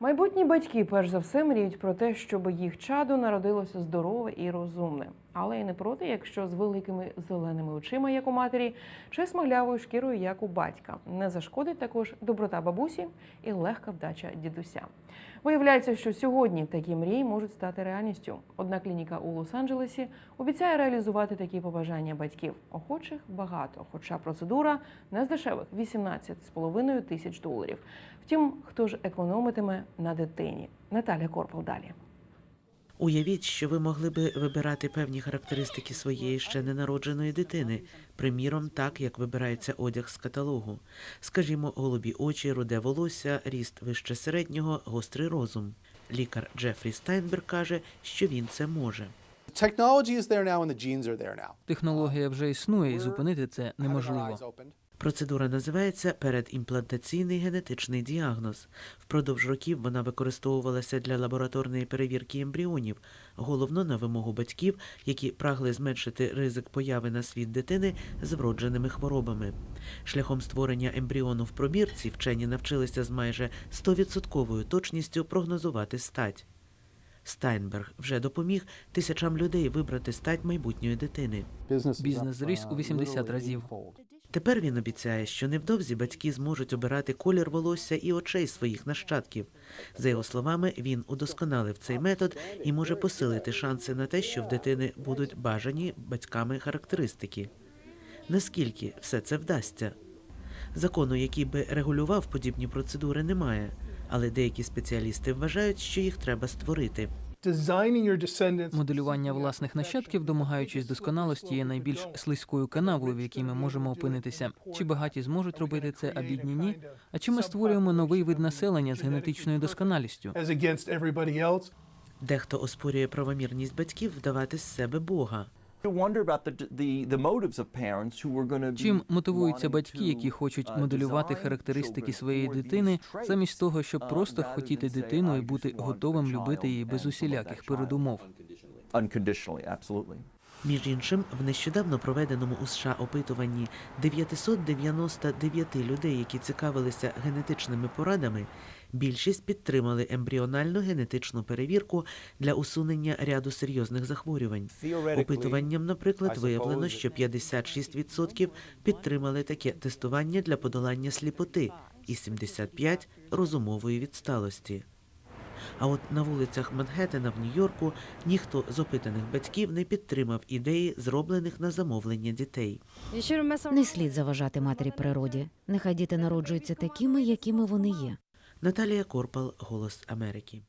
Майбутні батьки, перш за все, мріють про те, щоб їх чадо народилося здорове і розумне, але й не проти, якщо з великими зеленими очима, як у матері, чи смаглявою шкірою, як у батька. Не зашкодить також доброта бабусі і легка вдача дідуся. Виявляється, що сьогодні такі мрії можуть стати реальністю. Одна клініка у Лос-Анджелесі обіцяє реалізувати такі побажання батьків. Охочих багато, хоча процедура не з дешевих 18,5 тисяч доларів. Втім, хто ж економитиме на дитині? Наталя Корпал далі. Уявіть, що ви могли би вибирати певні характеристики своєї ще ненародженої дитини, приміром, так як вибирається одяг з каталогу. Скажімо, голубі очі, руде волосся, ріст вище середнього, гострий розум. Лікар Джефрі Стайнберг каже, що він це може. Технологія вже існує, і зупинити це неможливо. Процедура називається передімплантаційний генетичний діагноз. Впродовж років вона використовувалася для лабораторної перевірки ембріонів, головно на вимогу батьків, які прагли зменшити ризик появи на світ дитини з вродженими хворобами. Шляхом створення ембріону в пробірці вчені навчилися з майже 100% точністю прогнозувати стать. Стайнберг вже допоміг тисячам людей вибрати стать майбутньої дитини. Бізнес зріс у 80 разів. Тепер він обіцяє, що невдовзі батьки зможуть обирати колір волосся і очей своїх нащадків. За його словами, він удосконалив цей метод і може посилити шанси на те, що в дитини будуть бажані батьками характеристики. Наскільки все це вдасться? Закону, який би регулював подібні процедури, немає, але деякі спеціалісти вважають, що їх треба створити. Моделювання власних нащадків, домагаючись досконалості, є найбільш слизькою канавою, в якій ми можемо опинитися. Чи багаті зможуть робити це, а бідні ні? А чи ми створюємо новий вид населення з генетичною досконалістю? Дехто оспорює правомірність батьків вдавати з себе Бога. Чим мотивуються батьки, які хочуть uh, моделювати характеристики своєї дитини, замість того, щоб uh, просто хотіти дитину і "I бути готовим любити її без усіляких передумов. Між іншим, в нещодавно проведеному у США опитуванні 999 людей, які цікавилися генетичними порадами, більшість підтримали ембріональну генетичну перевірку для усунення ряду серйозних захворювань. Опитуванням, наприклад, виявлено, що 56% підтримали таке тестування для подолання сліпоти і 75% розумової відсталості. А от на вулицях Манхеттена в Нью-Йорку ніхто з опитаних батьків не підтримав ідеї, зроблених на замовлення дітей. Не слід заважати матері природі. Нехай діти народжуються такими, якими вони є. Наталія Корпал, Голос Америки.